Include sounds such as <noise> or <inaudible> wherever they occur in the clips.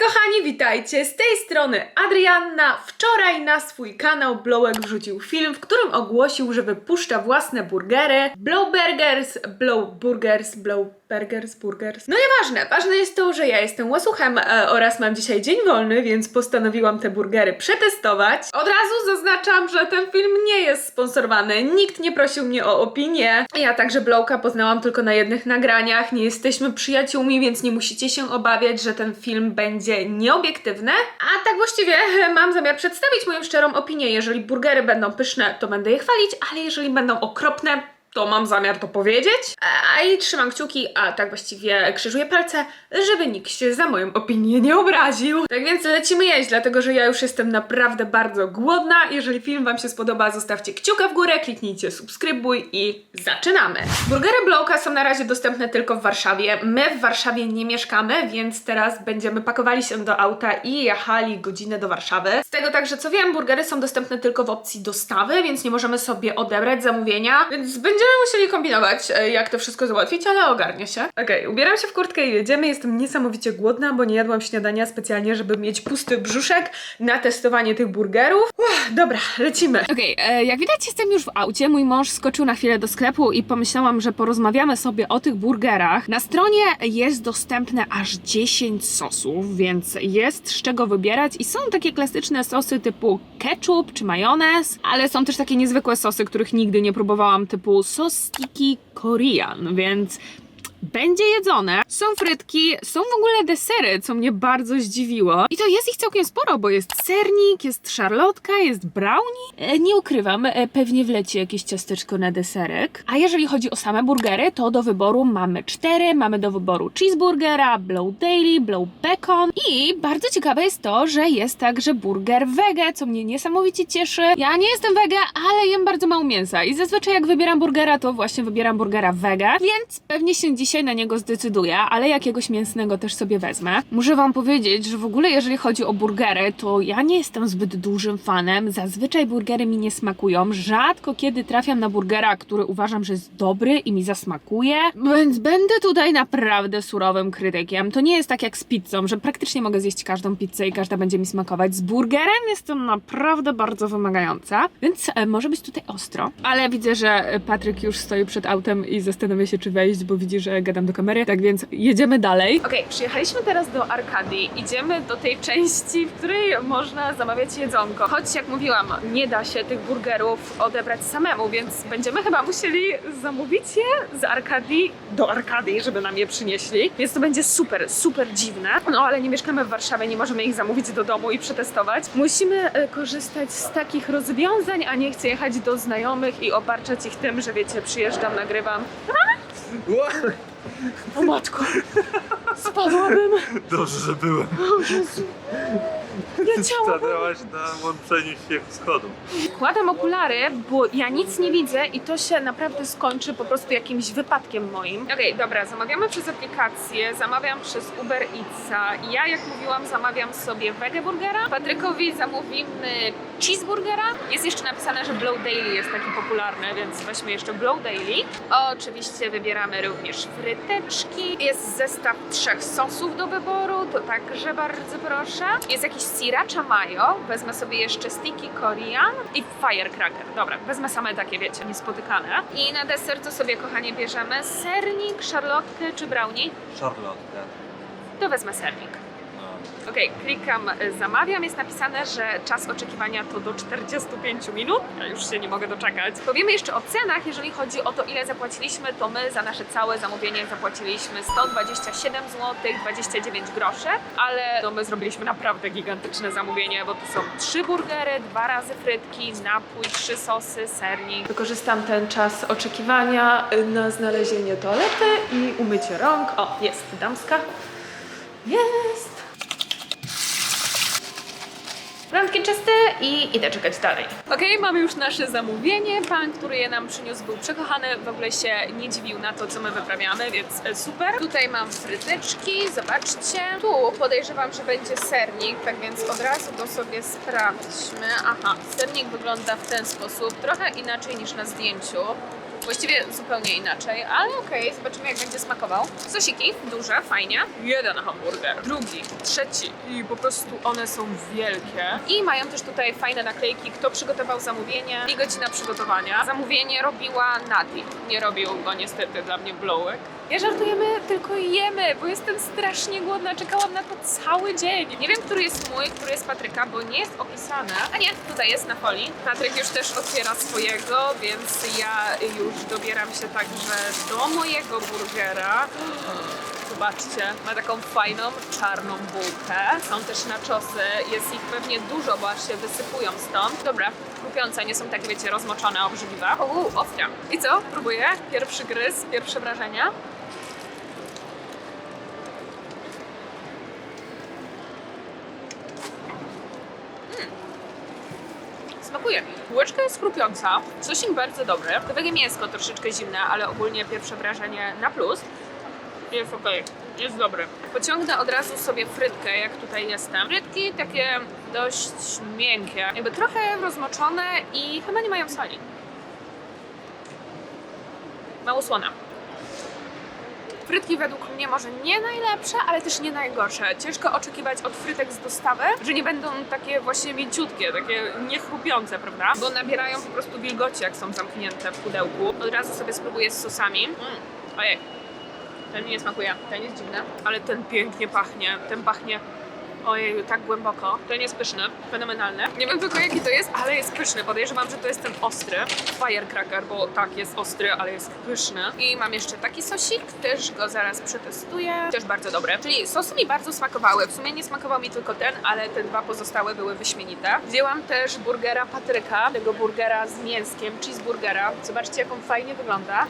Kochani, witajcie! Z tej strony Adrianna. Wczoraj na swój kanał Blowek wrzucił film, w którym ogłosił, że wypuszcza własne burgery. Blow Burgers, Blow Burgers, Blow Burgers, Burgers. No nieważne, ważne jest to, że ja jestem łasuchem e, oraz mam dzisiaj dzień wolny, więc postanowiłam te burgery przetestować. Od razu zaznaczam, że ten film nie jest sponsorowany. Nikt nie prosił mnie o opinię. Ja także Blowka poznałam tylko na jednych nagraniach. Nie jesteśmy przyjaciółmi, więc nie musicie się obawiać, że ten film będzie nieobiektywny. A tak właściwie e, mam zamiar przedstawić moją szczerą opinię. Jeżeli burgery będą pyszne, to będę je chwalić, ale jeżeli będą okropne, to mam zamiar to powiedzieć. A i trzymam kciuki, a tak właściwie krzyżuję palce, żeby nikt się za moją opinię nie obraził. Tak więc lecimy jeść, dlatego że ja już jestem naprawdę bardzo głodna. Jeżeli film Wam się spodoba, zostawcie kciuka w górę, kliknijcie subskrybuj i zaczynamy. Burgery Blowka są na razie dostępne tylko w Warszawie. My w Warszawie nie mieszkamy, więc teraz będziemy pakowali się do auta i jechali godzinę do Warszawy. Z tego także co wiem, burgery są dostępne tylko w opcji dostawy, więc nie możemy sobie odebrać zamówienia, więc będziemy musieli kombinować, e, jak to wszystko załatwić, ale ogarnie się. Okej, ubieram się w kurtkę i jedziemy. Jestem niesamowicie głodna, bo nie jadłam śniadania specjalnie, żeby mieć pusty brzuszek na testowanie tych burgerów. Uff, dobra, lecimy. Okej, e, jak widać jestem już w aucie. Mój mąż skoczył na chwilę do sklepu i pomyślałam, że porozmawiamy sobie o tych burgerach. Na stronie jest dostępne aż 10 sosów, więc jest z czego wybierać i są takie klasyczne sosy typu ketchup czy majonez, ale są też takie niezwykłe sosy, których nigdy nie próbowałam, typu sos sticky Korean, więc będzie jedzone. Są frytki, są w ogóle desery, co mnie bardzo zdziwiło. I to jest ich całkiem sporo, bo jest sernik, jest szarlotka, jest brownie. E, nie ukrywam, e, pewnie wleci jakieś ciasteczko na deserek. A jeżeli chodzi o same burgery, to do wyboru mamy cztery. Mamy do wyboru cheeseburgera, blow daily, blow bacon i bardzo ciekawe jest to, że jest także burger wege, co mnie niesamowicie cieszy. Ja nie jestem wege, ale jem bardzo mało mięsa i zazwyczaj jak wybieram burgera, to właśnie wybieram burgera wege, więc pewnie się dzisiaj na niego zdecyduję, ale jakiegoś mięsnego też sobie wezmę. Muszę wam powiedzieć, że w ogóle jeżeli chodzi o burgery, to ja nie jestem zbyt dużym fanem. Zazwyczaj burgery mi nie smakują. Rzadko kiedy trafiam na burgera, który uważam, że jest dobry i mi zasmakuje, więc będę tutaj naprawdę surowym krytykiem. To nie jest tak jak z pizzą, że praktycznie mogę zjeść każdą pizzę i każda będzie mi smakować. Z burgerem jestem naprawdę bardzo wymagająca, więc e, może być tutaj ostro. Ale widzę, że e, Patryk już stoi przed autem i zastanawia się, czy wejść, bo widzi, że gadam do kamery. Tak więc jedziemy dalej. Okej, przyjechaliśmy teraz do Arkadii. Idziemy do tej części, w której można zamawiać jedzonko. Choć jak mówiłam, nie da się tych burgerów odebrać samemu, więc będziemy chyba musieli zamówić je z Arkadii do Arkadii, żeby nam je przynieśli. Więc to będzie super, super dziwne. No ale nie mieszkamy w Warszawie, nie możemy ich zamówić do domu i przetestować. Musimy e, korzystać z takich rozwiązań, a nie chcę jechać do znajomych i obarczać ich tym, że wiecie, przyjeżdżam, nagrywam. O matko, spadłabym. Dobrze, że byłem. O Jezu. Ja ciało Stanęłaś na łączeniu się schodów. Wkładam okulary, bo ja nic nie widzę i to się naprawdę skończy po prostu jakimś wypadkiem moim. Okej, dobra, zamawiamy przez aplikację, zamawiam przez Uber Eatsa. Ja, jak mówiłam, zamawiam sobie wege burgera. Patrykowi zamówimy cheeseburgera. Jest jeszcze napisane, że Blow Daily jest taki popularny, więc weźmy jeszcze Blow Daily. Oczywiście wybieramy również fryteczki. Jest zestaw trzech sosów do wyboru, to także bardzo proszę. Jest jakiś sriracha mayo, wezmę sobie jeszcze sticky Korean i firecracker. Dobra, wezmę same takie, wiecie, niespotykane. I na deser to sobie, kochanie, bierzemy sernik, szarlotkę czy brownie. Charlotte. To wezmę sernik. Okej, klikam y, zamawiam. Jest napisane, że czas oczekiwania to do 45 minut. Ja już się nie mogę doczekać. Powiemy jeszcze o cenach. Jeżeli chodzi o to, ile zapłaciliśmy, to my za nasze całe zamówienie zapłaciliśmy 127 zł 29 groszy, ale no my zrobiliśmy naprawdę gigantyczne zamówienie, bo to są trzy burgery, dwa razy frytki, napój, trzy sosy, sernik. Wykorzystam ten czas oczekiwania y, na znalezienie toalety i umycie rąk. O, jest damska. Jest! Rączki czyste i idę czekać dalej. Okej, mamy już nasze zamówienie. Pan, który je nam przyniósł, był przekochany, w ogóle się nie dziwił na to, co my wyprawiamy, więc e, super. Tutaj mam frytyczki, zobaczcie. Tu podejrzewam, że będzie sernik, tak więc od razu to sobie sprawdźmy. Aha, sernik wygląda w ten sposób, trochę inaczej niż na zdjęciu. Właściwie zupełnie inaczej, ale okej, zobaczymy jak będzie smakował. Sosiki duże, fajnie. Jeden hamburger, drugi, trzeci i po prostu one są wielkie. I mają też tutaj fajne naklejki, kto przygotował zamówienie i godzina przygotowania. Zamówienie robiła Nati, nie robił go niestety dla mnie Blowek. Ja żartujemy, tylko jemy, bo jestem strasznie głodna, czekałam na to cały dzień. Nie wiem, który jest mój, który jest Patryka, bo nie jest opisane. A nie, tutaj jest na folii. Patryk już też otwiera swojego, więc ja już dobieram się także do mojego burgera. Zobaczcie, ma taką fajną czarną bułkę. Są też naczosy, jest ich pewnie dużo, bo aż się wysypują stąd. Dobra, kupiące, nie są tak, wiecie, rozmoczone, obrzydliwe. Uuu, ostre. I co? Próbuję. Pierwszy gryz, pierwsze wrażenia. Smakuje mi. Bułeczka jest chrupiąca, sosik bardzo dobry. To takie mięsko troszeczkę zimne, ale ogólnie pierwsze wrażenie na plus. Jest okej, jest dobry. Pociągnę od razu sobie frytkę, jak tutaj jestem. Frytki takie dość miękkie, jakby trochę rozmoczone i chyba nie mają soli. Mało słona. Frytki według mnie może nie najlepsze, ale też nie najgorsze. Ciężko oczekiwać od frytek z dostawy, że nie będą takie właśnie mięciutkie, takie niechrupiące, prawda? Bo nabierają po prostu wilgoci, jak są zamknięte w pudełku. Od razu sobie spróbuję z sosami. Mm. Ojej, ten mi nie smakuje, ten jest dziwny, ale ten pięknie pachnie, ten pachnie Ojej, tak głęboko. Ten jest pyszny, fenomenalny. Nie wiem tylko jaki to jest, ale jest pyszny. Podejrzewam, że to jest ten ostry firecracker, bo tak, jest ostry, ale jest pyszny. I mam jeszcze taki sosik, też go zaraz przetestuję. Też bardzo dobry. Czyli sosy mi bardzo smakowały. W sumie nie smakował mi tylko ten, ale te dwa pozostałe były wyśmienite. Wzięłam też burgera Patryka, tego burgera z mięskiem, cheeseburgera. Zobaczcie, jak on fajnie wygląda.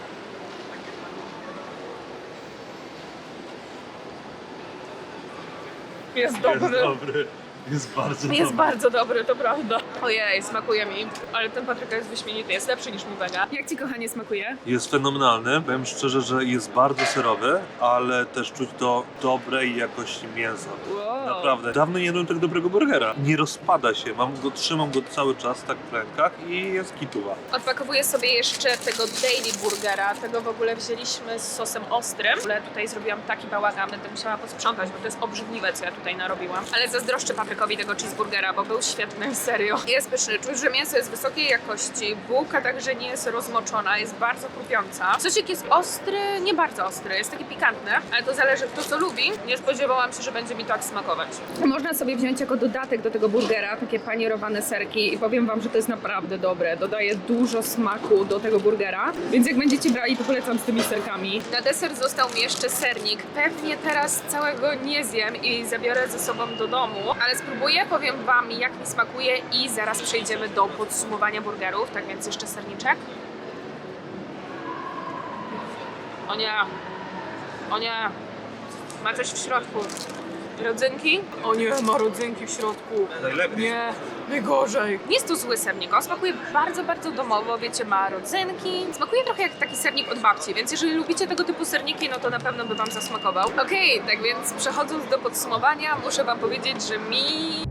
Jest dobry. Jest dobry. Jest bardzo Jest dobry. bardzo dobry, to prawda. Ojej, smakuje mi. Ale ten Patryka jest wyśmienity, jest lepszy niż wega. Jak ci kochanie smakuje? Jest fenomenalny. Powiem szczerze, że jest bardzo serowy, ale też czuć to dobrej jakości mięsa. Wow. Naprawdę. Dawno nie jadłem tak dobrego burgera. Nie rozpada się. Mam go, trzymam go cały czas tak w rękach i jest kituwa. Odpakowuję sobie jeszcze tego Daily Burgera. Tego w ogóle wzięliśmy z sosem ostrym. Ogóle tutaj zrobiłam taki bałagan, będę musiała posprzątać, bo to jest obrzydliwe, co ja tutaj narobiłam. Ale zazdroszczę Patrykowi tego cheeseburgera, bo był świetny, <laughs> serio. Jest pyszny. Czuć, że mięso jest wysokiej jakości. Bułka także nie jest rozmoczona, jest bardzo chrupiąca. Sosik jest ostry, nie bardzo ostry, jest taki pikantny, ale to zależy kto co lubi. Nie spodziewałam się, że będzie mi tak smakować. Można sobie wziąć jako dodatek do tego burgera takie panierowane serki i powiem wam, że to jest naprawdę dobre. Dodaje dużo smaku do tego burgera, więc jak będziecie brali, to polecam z tymi serkami. Na deser został mi jeszcze sernik. Pewnie teraz całego nie zjem i zabiorę ze sobą do domu, ale spróbuję, powiem Wam jak mi smakuje i zaraz przejdziemy do podsumowania burgerów. Tak więc jeszcze serniczek. O nie, o nie, ma coś w środku. Rodzynki? O nie, ma rodzynki w środku. Najlepiej. Nie, najgorzej. Nie jest to zły sernik, on smakuje bardzo, bardzo domowo, wiecie, ma rodzynki. Smakuje trochę jak taki sernik od babci, więc jeżeli lubicie tego typu serniki, no to na pewno by Wam zasmakował. Okej, tak więc przechodząc do podsumowania, muszę Wam powiedzieć, że mi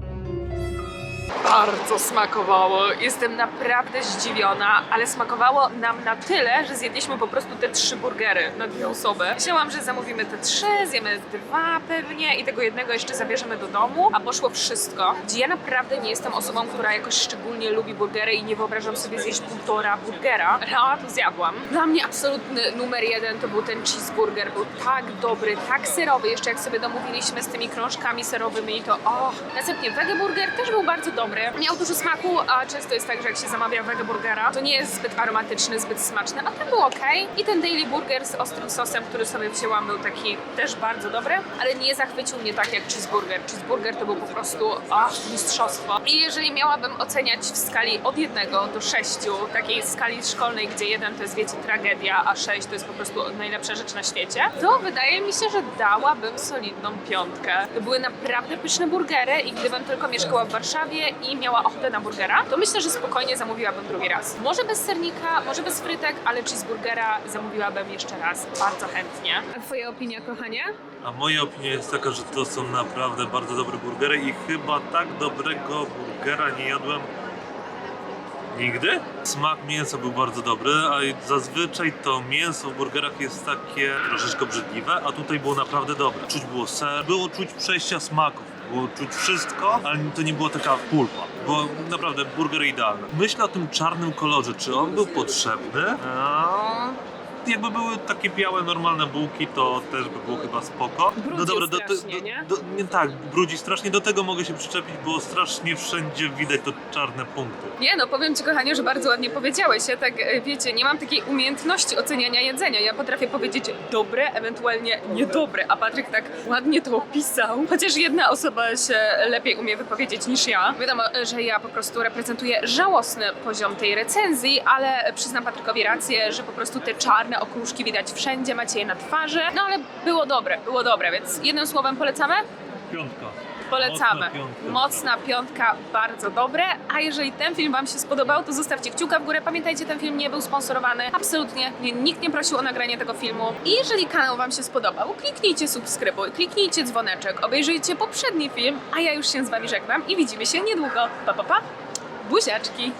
bardzo smakowało. Jestem naprawdę zdziwiona, ale smakowało nam na tyle, że zjedliśmy po prostu te trzy burgery na dwie osoby. Myślałam, że zamówimy te trzy, zjemy dwa pewnie i tego jednego jeszcze zabierzemy do domu, a poszło wszystko. Ja naprawdę nie jestem osobą, która jakoś szczególnie lubi burgery i nie wyobrażam sobie zjeść półtora burgera. No, to zjadłam. Dla mnie absolutny numer jeden to był ten cheeseburger. Był tak dobry, tak serowy. Jeszcze jak sobie domówiliśmy z tymi krążkami serowymi, to o. Następnie vegeburger też był bardzo dobry. Miał dużo smaku, a często jest tak, że jak się zamawia vegeburgera, to nie jest zbyt aromatyczny, zbyt smaczny, a ten był ok. I ten daily burger z ostrym sosem, który sobie wzięłam, był taki też bardzo dobry, ale nie zachwycił mnie tak jak cheeseburger. Cheeseburger to był po prostu ach, mistrzostwo. I jeżeli miałabym oceniać w skali od jednego do sześciu, takiej skali szkolnej, gdzie jeden to jest, wiecie, tragedia, a sześć to jest po prostu najlepsza rzecz na świecie, to wydaje mi się, że dałabym solidną piątkę. To były naprawdę pyszne burgery i gdybym tylko mieszkała w Warszawie i miała ochotę na burgera, to myślę, że spokojnie zamówiłabym drugi raz. Może bez sernika, może bez frytek, ale cheeseburgera zamówiłabym jeszcze raz bardzo chętnie. A twoja opinia, kochanie? A moja opinia jest taka, że to są naprawdę bardzo dobre burgery i chyba tak dobrego burgera nie jadłem Nigdy? Smak mięsa był bardzo dobry, a zazwyczaj to mięso w burgerach jest takie troszeczkę obrzydliwe, a tutaj było naprawdę dobre. Czuć było ser, było czuć przejścia smaków. Było czuć wszystko, ale to nie była taka pulpa. Było naprawdę burger idealny. Myślę o tym czarnym kolorze, czy on był potrzebny? A... Jakby były takie białe, normalne bułki, to też by było chyba spoko. Brudził do, strasznie, nie? Do, nie tak, brudzi strasznie. Do tego mogę się przyczepić, bo strasznie wszędzie widać to czarne punkty. Nie no, powiem Ci kochanie, że bardzo ładnie powiedziałeś. Ja tak, e, wiecie, nie mam takiej umiejętności oceniania jedzenia. Ja potrafię powiedzieć dobre, ewentualnie niedobre, a Patryk tak ładnie to opisał. Chociaż jedna osoba się lepiej umie wypowiedzieć niż ja. Wiadomo, że ja po prostu reprezentuję żałosny poziom tej recenzji, ale przyznam Patrykowi rację, że po prostu te czarne okruszki widać wszędzie, macie je na twarzy. No ale było dobre, było dobre, więc jednym słowem polecamy? Piątka. Polecamy. Mocna piątka. Mocna piątka, bardzo dobre. A jeżeli ten film Wam się spodobał, to zostawcie kciuka w górę. Pamiętajcie, ten film nie był sponsorowany. Absolutnie nie, nikt nie prosił o nagranie tego filmu. I jeżeli kanał Wam się spodobał, kliknijcie subskrybuj, kliknijcie dzwoneczek, obejrzyjcie poprzedni film, a ja już się z Wami żegnam i widzimy się niedługo. Pa, pa, pa. Buziaczki!